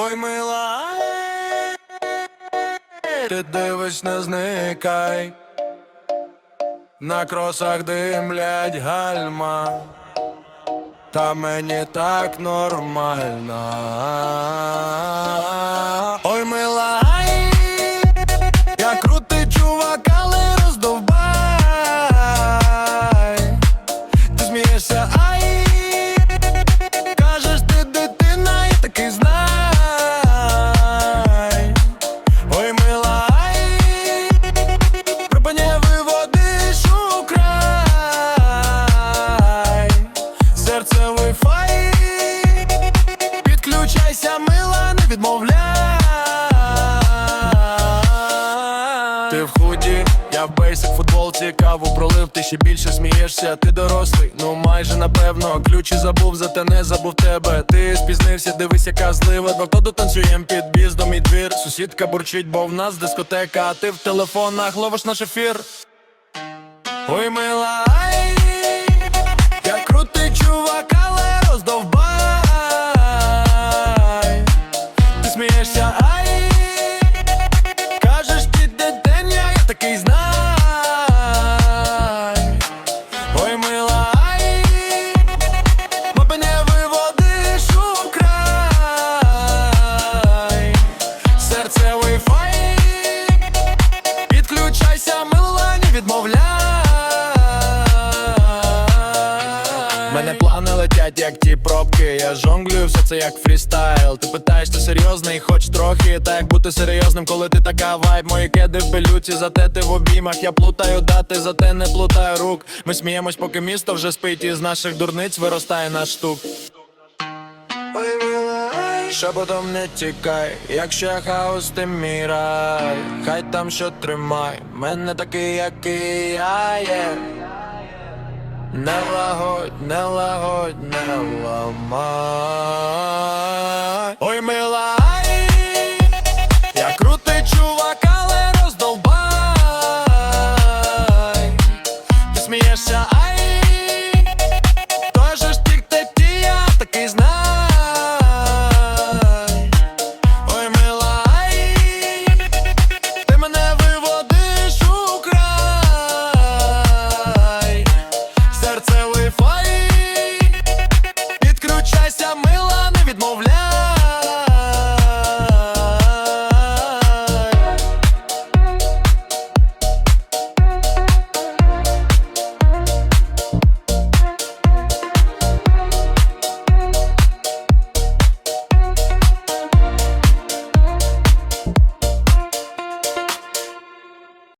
Ой, мила, ти дивись, не зникай. На кросах димлять гальма, та мені так нормально. Відмовляй. Ти в худі, я в бейсик футболці каву пролив, ти ще більше смієшся, ти дорослий, ну майже напевно. Ключі забув, зате не забув тебе. Ти спізнився, дивись, яка злива. До хто танцюєм під біздом і двір. Сусідка бурчить, бо в нас дискотека, а ти в телефонах ловиш наш ефір. Ой, мила, Wi-Fi, підключайся, мила, не відмовляй. Мене плани летять, як ті пробки. Я жонглюю, все це як фрістайл. Ти питаєш, ти серйозний, хоч трохи. Та як бути серйозним, коли ти така вайб. Мої кеди в пилюці, зате ти в обіймах. Я плутаю дати, зате не плутаю рук. Ми сміємось, поки місто вже спить, і з наших дурниць виростає наш штук. Шепотом не тікай, якщо я хаос, ти мій рай. Хай там що тримай, мене такий, який я є. Не лагодь, не лагодь, не ламай